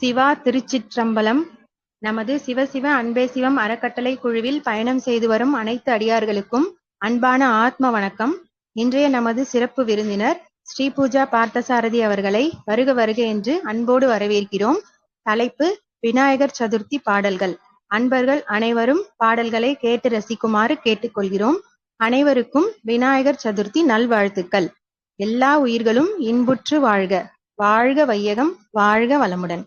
சிவா திருச்சிற்றம்பலம். நமது சிவசிவ அன்பே சிவம் அறக்கட்டளை குழுவில் பயணம் செய்து வரும் அனைத்து அடியார்களுக்கும் அன்பான ஆத்ம வணக்கம். இன்றைய நமது சிறப்பு விருந்தினர் ஸ்ரீ பூஜா பார்த்தசாரதி அவர்களை வருக வருக என்று அன்போடு வரவேற்கிறோம். தலைப்பு விநாயகர் சதுர்த்தி பாடல்கள். அன்பர்கள் அனைவரும் பாடல்களை கேட்டு ரசிக்குமாறு கேட்டுக்கொள்கிறோம். அனைவருக்கும் விநாயகர் சதுர்த்தி நல்வாழ்த்துக்கள். எல்லா உயிர்களும் இன்புற்று வாழ்க. வாழ்க வையகம் வாழ்க வளமுடன்.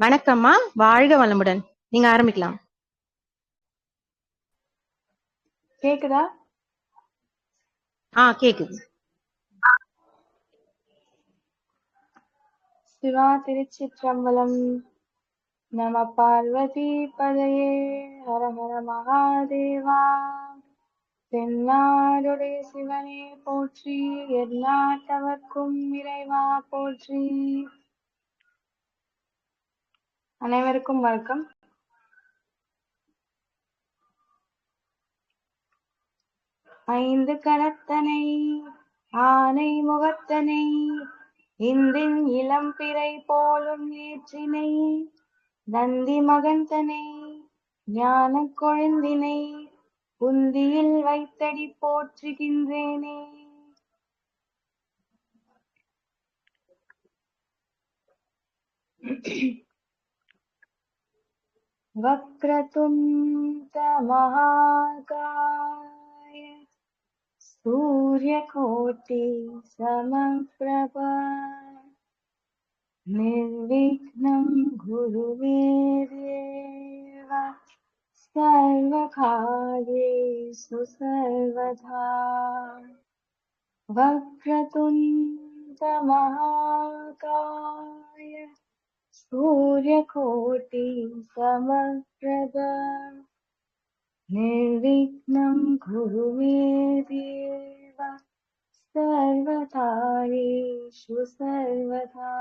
வணக்கம்மா. வாழ்க வளமுடன். நீங்க ஆரம்பிக்கலாம். கேக்குதா? ஆ கேக்குது. சிவா திருச்சிற்றம்பலம் நம பார்வதி பதையே. ஹர ஹர மகாதேவா. தென்னாடுடைய சிவனே போற்றி எந்நாட்டவர்க்கும் இறைவா போற்றி. அனைவருக்கும் வணக்கம் ஐந்து கரத்தனை ஆனை முகத்தனை இந்தின் இளம் பிறை போலும் ஏற்றினை நந்தி மகந்தனை ஞான கொழுந்தினை புந்தியில் வைத்தடி போற்றுகின்றேனே Thank you. वक्रतुं तमहाकाय सूर्यकोटिसमप्रभा निर्विघ्नं गुरुवे देव सर्वकार्येषु सर्वधा। वक्रतुं महाकाय सूर्यकोटि समप्रभ निर्विघ्नं कुरु मे देव सर्वकार्येषु सर्वदा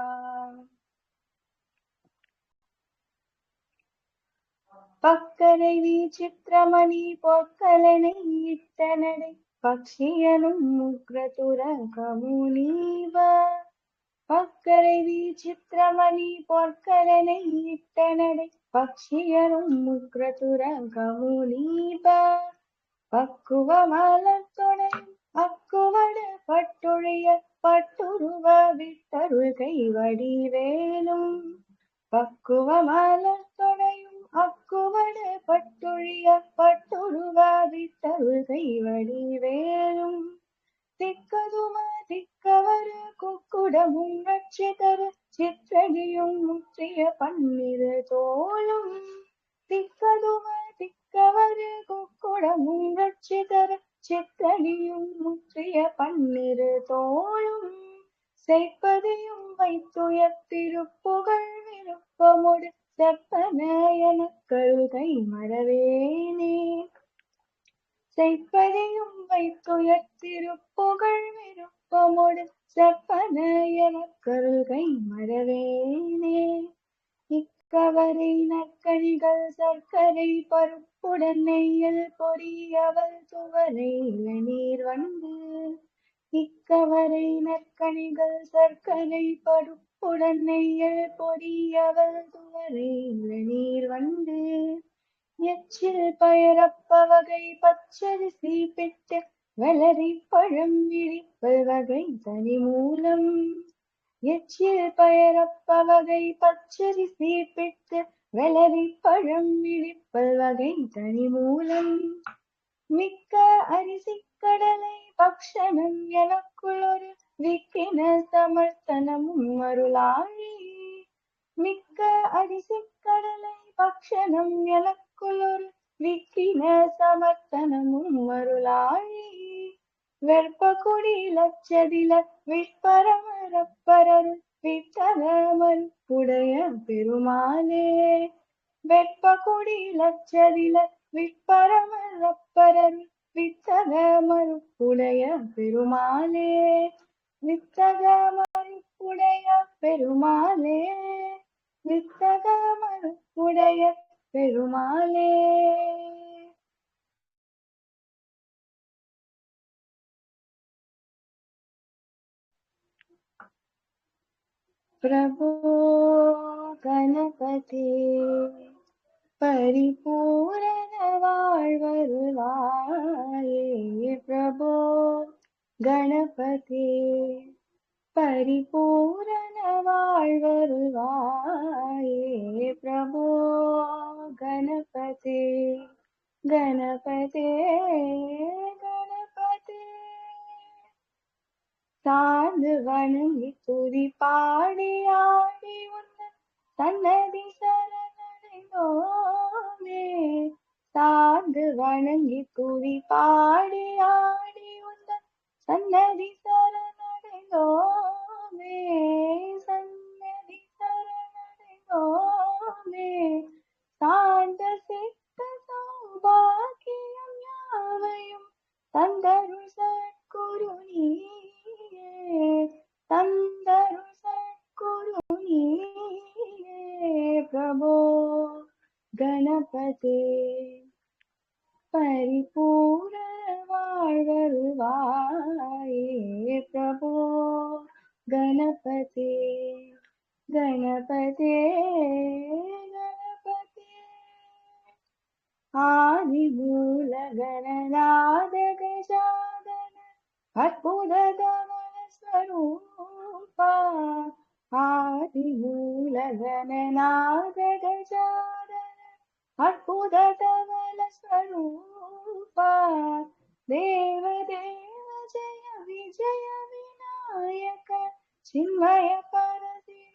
பக்கரை விசித்திரமணி பொற்கலனை இட்ட நடை பக்ஷியனும் உக்ரதுர கமுனீவ பக்கரை விசித்திரமணி பொற்கலனை இட்ட நடை பக்ஷியனும் உக்ரதுர கமுனீப. பக்குவ மலத்துணை அக்குவட பட்டுழிய பட்டுருவ விட்டருள் கைவடி வடிவேலும். பக்குவ மலத்துணையும் அக்குவட பட்டுழிய பட்டுருவ விட்டருள் கைவடி வடிவேலும். திக்கதும திக்கவர குக்குடமும் ரட்சிதர சிற்றடியும் முற்றிய பன்னிரு தோளும். திக்கதும திக்கவர குக்குடமும் ரட்சிதர சிற்றடியும் முற்றிய பன்னிரு தோளும். செய்ப்பதையும் வைத்துயர் திருப்புகழ் விருப்பமுடு செப்பன எனக் கருகை மறவேனே செய்ப்பதையும் வைத்துயர்த்திருப்புகழ் விருப்பமோடு செப்பன எனக் கருகை மறவேனே. இக்கவரை நற்கனிகள் சர்க்கரை பருப்புடன் நெய்யல் பொறியவள் துவரை இளநீர் வந்து இக்கவரை நற்கனிகள் சர்க்கரை பருப்புடன் நெய்யல் பொறியவள் துவரை இளநீர் வந்து எச்சில் பயரப்ப வகை பச்சரிசி பிட்டு வளரி பழம் இழிப்பல் வகை தனி மூலம். எச்சில் பயரப்ப வகை பச்சரிசி பிட்டு வளரி பழம் இழிப்பல் வகை தனி மூலம். மிக்க அரிசி கடலை பக்ஷணம் எனக்குள் ஒரு விக்கின சமர்த்தனமும் அருளாழி மிக்க அரிசி கடலை பக்ஷணம் எனக்கு ஒரு விக்கின சமர்த்தனமும் அருளாழி வெற்ப குடி லட்சதில விற்பரமரப்பரரு விட்டரமர் உடைய பெருமாளே வெற்ப குடி லட்சதில விற்பரமரப்பரரு வித்தக மறுப்புடைய பெருமாளே வித்தக மறுப்புடைய பெருமாளே வித்தக மறுப்புடைய പെരുമാളേ प्रभो गणपति परिपूरणवाळ्वरुवाये प्रभु गणपति கணபதி பரிபூரண வாழ்வருவாயே பிரபோ கணபதி கணபதி கணபதி சார்ந்து வணங்கி துதி பாடி ஆடி உன்ன சன்னதி சரணடைந்தோமே சார்ந்து வணங்கி துதி பாடி ஆடி உன்ன சன்னதி சரணடைந்தோமே गणपते गणपते आदिमूलगणनादगजादन अद्भुतगमनस्वरूपा आदिमूलगणनादगजादन अद्भुतगमनस्वरूपा देवदेव जय विजय विनायक चिन्मय पर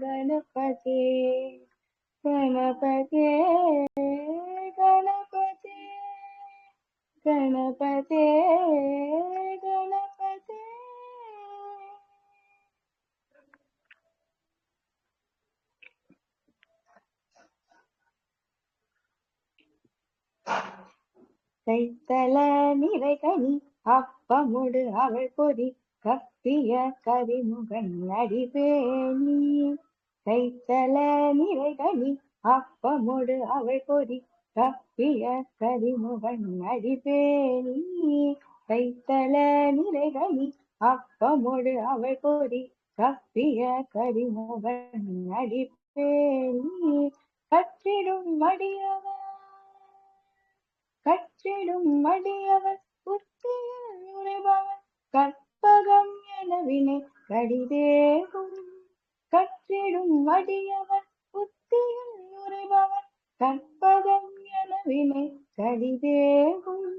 கணபதி கணபதி கணபதி கணபதி கணபதி. கைத்தல நிறைகனி அப்பமுடு அவள் பொறி கத்திய கரிமுகன் அடிபேணி கைத்தல நிறைகனி அப்பமுடு அவள் பொறி கப்பிய கரிமுகன் அடிபேணி கைத்தல நிறைகனி அப்பமுடு அவள் பொறி கப்பிய கரிமுகன் அடிப்பேணி கற்றிடும் மடியவர் கற்றிடும் மடியவர் புத்தியில் நுழைபவர் கற்பகம் எனவினை கடிதேகும். கற்றிடும் வடியவன் புத்தியில் நுழைபவர் கற்பகம் எனவினை கடிதேகும்.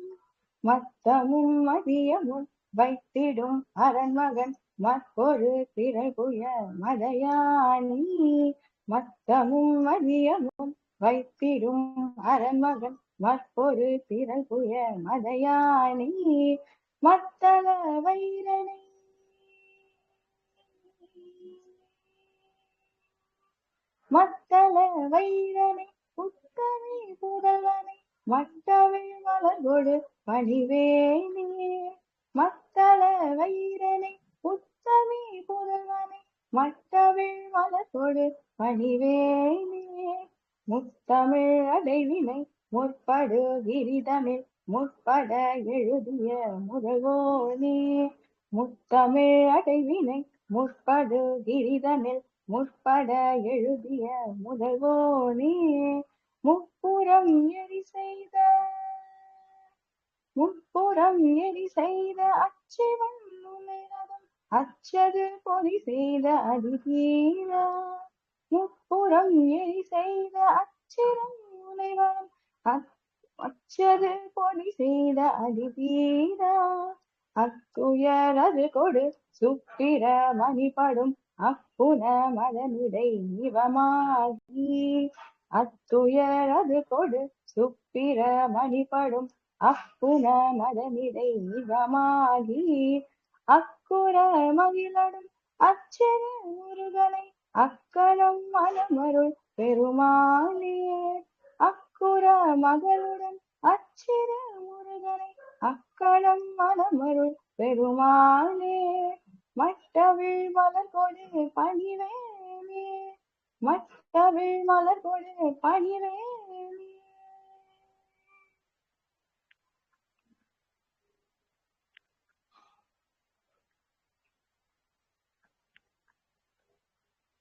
மத்தமும் மதியமும் வைத்திடும் அரண்மகன் மற்றொரு திரைபுய மதையானி. மத்தமும் மதியமும் வைத்திடும் அரண்மகன் மற்றொரு திரள் புய மதையானி. மத்தள வைரனை. மத்தள வைரனை புத்தனை புதலனை மட்டவில் மலர்கொடு பணிவேனே. மத்தள வைரனை உத்தமி புதல்வனை மட்டவிழ் மலர்கொடு பணிவேனே. முத்தமிழ் அடைவினை முற்படு கிரிதமிழ் முற்பட எழுதிய முதல்வோனே முத்தமிழ் அடைவினை முற்படு கிரிதனில் முற்பட எழுதிய முதல்வோனே முப்புறம் எரி செய்த முப்புறம் எரி செய்த அச்சிவன் உலகம் அச்சது பொறி செய்த அதிதீரா முப்புறம் எரி செய்த அச்சிரம் உலைவனம் அச்சது பொனி செய்த அதிதீரா அத்துயரது கொடு சுப்பிர மணிப்படும் அப்புன மதனிடை நிவமாகி. அத்துயரது கொடு சுப்பிர மணிப்படும் அப்புன மதனிடை நிவமாகி. அக்குற மகிழடும் அச்சர முருகனை அக்கணம் மனமருள் பெருமாளே அக்குரா மகளுடன் அச்சிர முருகனை அக்களம் மனமருள் பெருமானே மட்டவிழ் மலர் கொடு பணிவேனே. மட்டவிழ் மலர் கொடு பணிவேனே.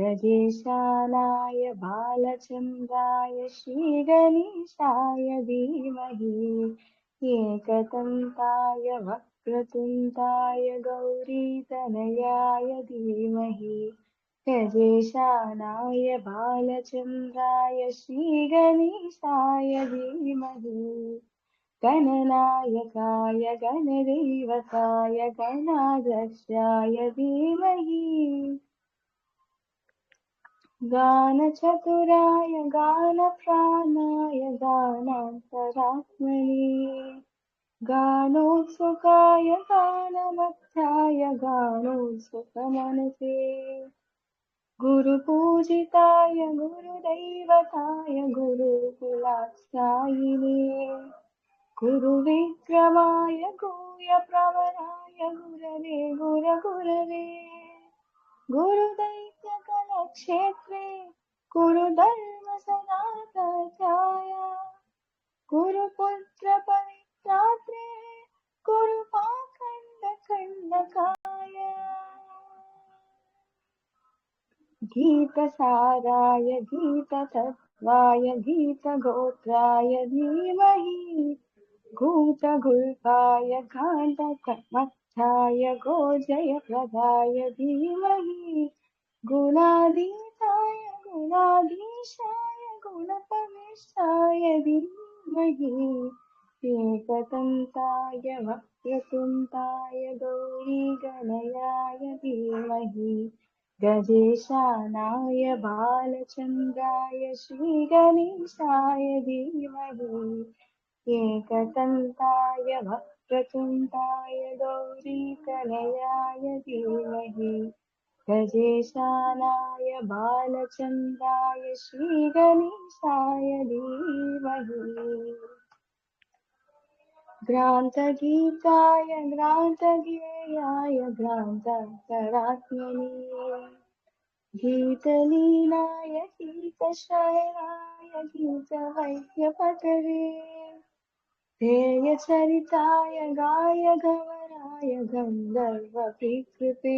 गजेशानाय बालचन्द्राय श्रीगणेशाय धीमहि। एकदन्ताय वक्रतुण्डाय गौरीतनयाय धीमहि। गजेशानाय बालचन्द्राय श्रीगणेशाय धीमहि। गणनायकाय, गणदैवताय, गणाध्यक्षाय धीमहि। गानचतुराय गानप्राणाय गानान्तरात्मने। गानोत्सुकाय गानमत्थाय गानोत्सुकमनसे। गुरुपूजिताय गुरुदैवताय गुरुकुलाक्षायिने गुरुविक्रमाय गुह्यप्रवराय गुरवे गुरगुरवे। गुरु गुरुदैत्यकलक्षेत्रे गुरुधर्म सदा ध्याया गुरुपुत्र पवित्रात्रे गुरुपाखण्डखण्डकाय। गीतसाराय गीततत्त्वाय गीतगोत्राय धीमहि घूतगुल्पाय घातकमत् गाण्डकमत्थाय गोजयप्रदाय धीमहि। गुणाधीताय गुणाधीशाय, गुणपविष्टाय धीमहि। एकदन्ताय वक्रतुण्डाय गौरीगणयाय धीमहि। गजेशानाय, बालचन्द्राय, श्रीगणेशाय धीमहि। एकदन्ताय वक्रतुण्डाय गौरीतनयाय धीमहि। गजेशानाय बालचन्द्राय श्रीगणेशाय धीमहि। घ्रान्तगीताय घ्रान्तगेयाय घ्रान्तान्तरात्मने गीतलीलाय गीतशयनाय गीतवैद्यपतवे ध्येय सरिताय गाय घवराय गन्धर्व विकृते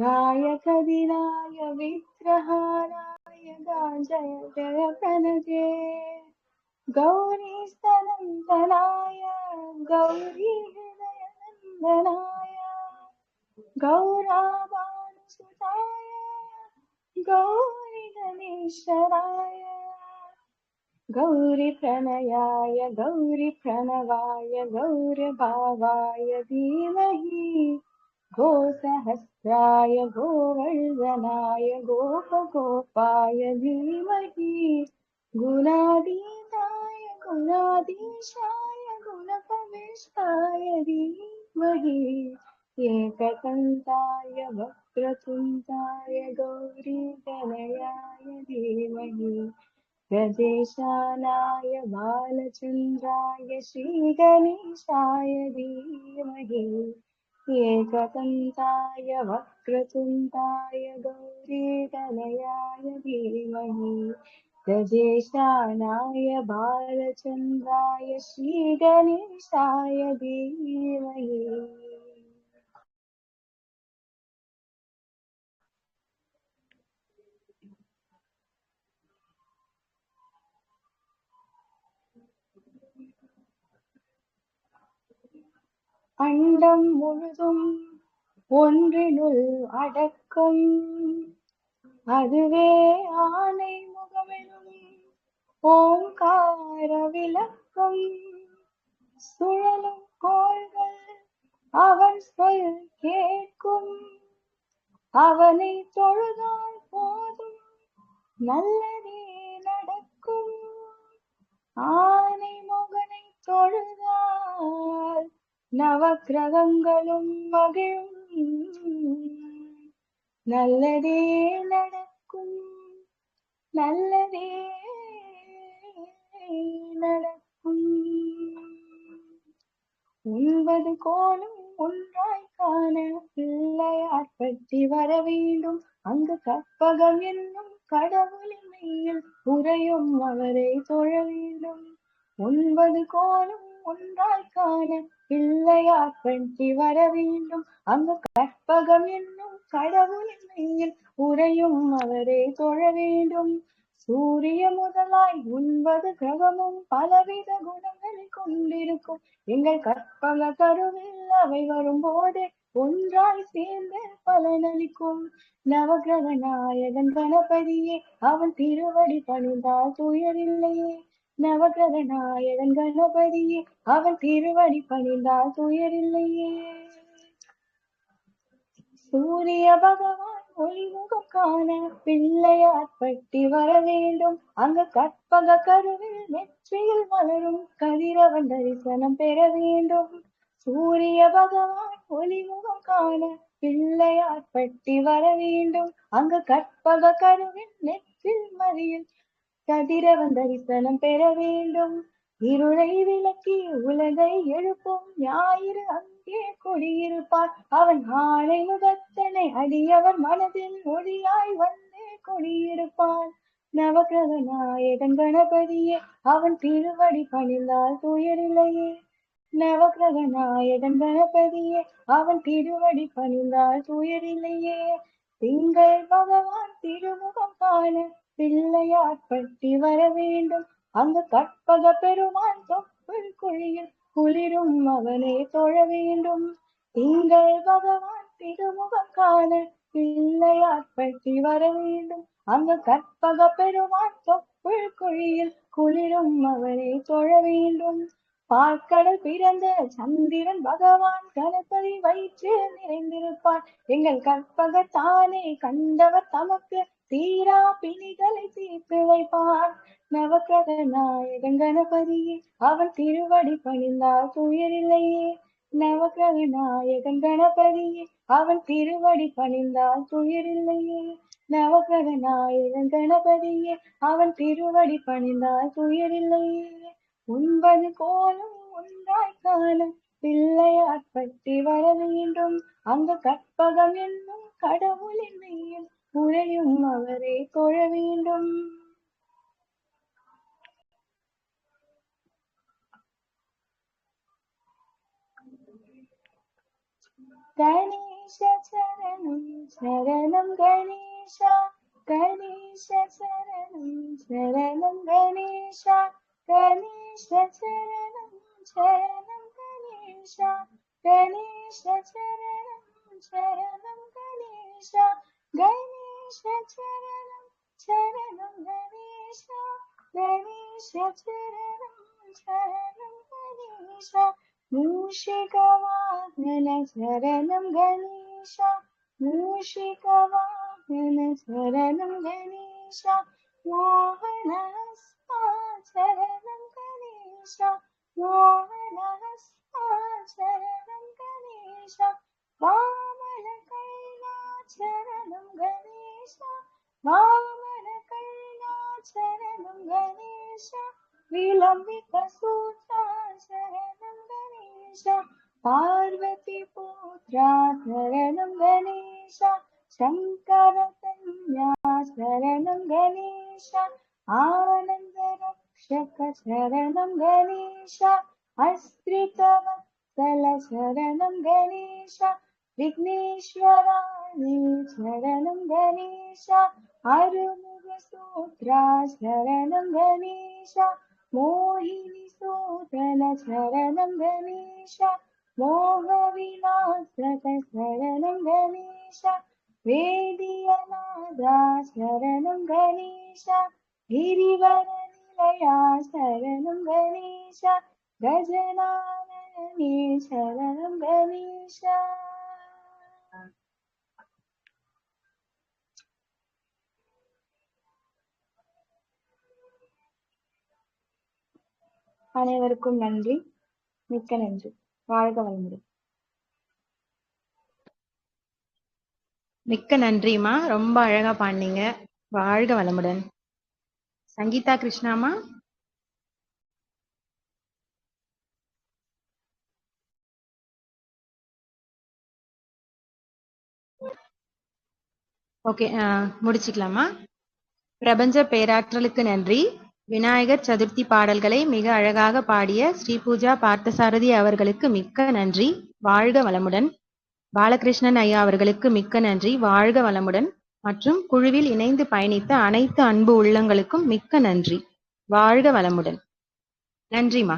गायकदिनाय विग्रहाराय गाजय जय गौरी गौरीस्तनन्दनाय गौरीहृदयनन्दनाय गौराभानुसुताय गौरीगणेश्वराय गौरीप्रणयाय गौरीप्रणवाय गौरभावाय धीमहि। गोसहस्राय, गोवर्धनाय गोप गोपगोपाय, धीमहि। गुणातीताय गुणाधीशाय, गुणप्रविष्टाय, धीमहि। एकदन्ताय वक्रतुण्डाय गौरीतनयाय धीमहि। गजेशानाय बालचन्द्राय श्रीगणेशाय धीमहि एकदन्ताय वक्रतुण्डाय गौरीतनयाय धीमहि गजेशानाय बालचन्द्राय श्रीगणेशाय धीमहि அண்டம் முழுதும் ஒன்றினுள் அடக்கம். அதுவே ஆனை முகமெனும் ஓங்கார விளக்கம். சுழலும் கோள்கள் அவன் சொல் கேட்கும். அவனை தொழுதால் போதும் நல்லதே நடக்கும். ஆனை மகனை தொழுதால் நவக்கிரகங்களும் மகிழும். நல்லதே நடக்கும் நல்லதே நடக்கும். ஒன்பது கோலும் ஒன்றாய் காண பிள்ளையார் பற்றி வர வேண்டும். அங்கு கற்பகம் என்னும் கடவுளின் மெய்யில் உறையும் அவரை தொழ வேண்டும். ஒன்பது கோலும் ஒன்றாய் காண பிள்ளையார் பற்றி வர வேண்டும். அங்கு கற்பகம் என்னும் கடவுளின் மெய்யில் உறையும். அவரை தொழ வேண்டும். சூரிய முதலாய் ஒன்பது கிரகமும் பலவித குணங்களை கொண்டிருக்கும். எங்கள் கற்பக கருவில் அவை வரும்போதே ஒன்றாய் சேர்ந்து பலனளிக்கும். நவகிரக நாயகன் கணபதியே அவன் திருவடி பணிந்தால் துயரில்லையே. நவகிரக கணபதியே அவன் திருவடி பணிந்தால் துயரில்லையே. சூரிய பகவான் ஒளிமுகம் காண பிள்ளையார் பட்டி வர வேண்டும். அங்கு கற்பக கருவில் நெற்றியில் மலரும் கதிரவன் தரிசனம் பெற வேண்டும். சூரிய பகவான் ஒளிமுகம் காண பிள்ளையார் பட்டி வர வேண்டும். அங்கு கற்பக கருவில் நெற்றில் மறியில் கதிரவன் தரிசனம் பெற வேண்டும். இருளை விளக்கி உலகை எழுப்பும் ஞாயிறு அங்கே குடியிருப்பார். அவன் ஆணை முகத்தனை அடியவர் மனதில் ஒளியாய் வந்தே குடியிருப்பான் நவகிரக நாயகன் கணபதியே அவன் திருவடி பணிந்தால் துயரில்லையே. நவகிரக நாயகன் கணபதியே அவன் திருவடி பணிந்தால் துயரில்லையே. திங்கள் பகவான் திருமுகம் காண பிள்ளையார் பட்டி வர வேண்டும். அங்கு கற்பக பெருமான் தொப்புள் குழியில் குளிரும் அவனை தொழ வேண்டும். திங்கள் பகவான் திருமுகம் காண பிள்ளையார் பற்றி வர வேண்டும். அங்கு கற்பக பெருமான் தொப்புள் குழியில் குளிரும் அவனை தொழ வேண்டும். பார்க்கடல் பிறந்த சந்திரன் பகவான் கணபதி வயிற்றில் நிறைந்திருப்பார். எங்கள் கற்பக தானே கண்டவர் தமக்கு தீரா பிணிகளை தீர்த்து வைப்பார் நவக்கிரக நாயகன் கணபதியே அவன் திருவடி பணிந்தால் துயரில்லையே. நவக்கிரக நாயகன் கணபதியே அவன் திருவடி பணிந்தால் துயரில்லையே. நவக்கிரக நாயகன் கணபதியே அவன் திருவடி பணிந்தால் துயரில்லையே. உண்பது கோலும் உண்டாய் காலம் பிள்ளையார் பற்றி வர வேண்டும் அங்கு கற்பகம் என்னும் கடவுளின் மெய்யில் ഉഴയും അവരെ കൊഴ വീണ്ടും. ഗണേശ ചരണം ശരണം ഗണേശ ഗണേശ ചരണം ശരണം ഗണേശ ഗണേശ ചരണം ശരണം ഗണേശ ഗണേശ ചരണം ശരണം Ganesha Ganesha Sharanam Ganisha, Mushikavahana Sharanam Ganisha, Mohanas, Sharanam Ganisha, Mohanas. वामनकैला शरणं गणेश विलम्बितसूत्रा शरणं गणेश पार्वतीपुत्रा, शरणं गणेश शङ्करकन्या शरणं गणेश, आनन्दरक्षक, शरणं गणेश। शरणं गणेश मोहिनी सूदन शरणं गणेश मोहविनाशक शरणं गणेश वेदियनादा शरणं गणेश गिरिवरनिलया शरणं गणेश गजनानने शरणं गणेश அனைவருக்கும் நன்றி. மிக்க நன்றி. வாழ்க வளமுடன். மிக்க நன்றிம்மா. ரொம்ப அழகா பாடினீங்க. வாழ்க வளமுடன். சங்கீதா கிருஷ்ணாமா ஓகே முடிச்சுக்கலாமா? பிரபஞ்ச பேராற்றலுக்கு நன்றி. விநாயகர் சதுர்த்தி பாடல்களை மிக அழகாக பாடிய ஸ்ரீ பூஜா பார்த்தசாரதி அவர்களுக்கு மிக்க நன்றி. வாழ்க வளமுடன். பாலகிருஷ்ணன் ஐயா அவர்களுக்கு மிக்க நன்றி. வாழ்க வளமுடன். மற்றும் குழுவில் இணைந்து பயணித்த அனைத்து அன்பு உள்ளங்களுக்கும் மிக்க நன்றி. வாழ்க வளமுடன். நன்றிமா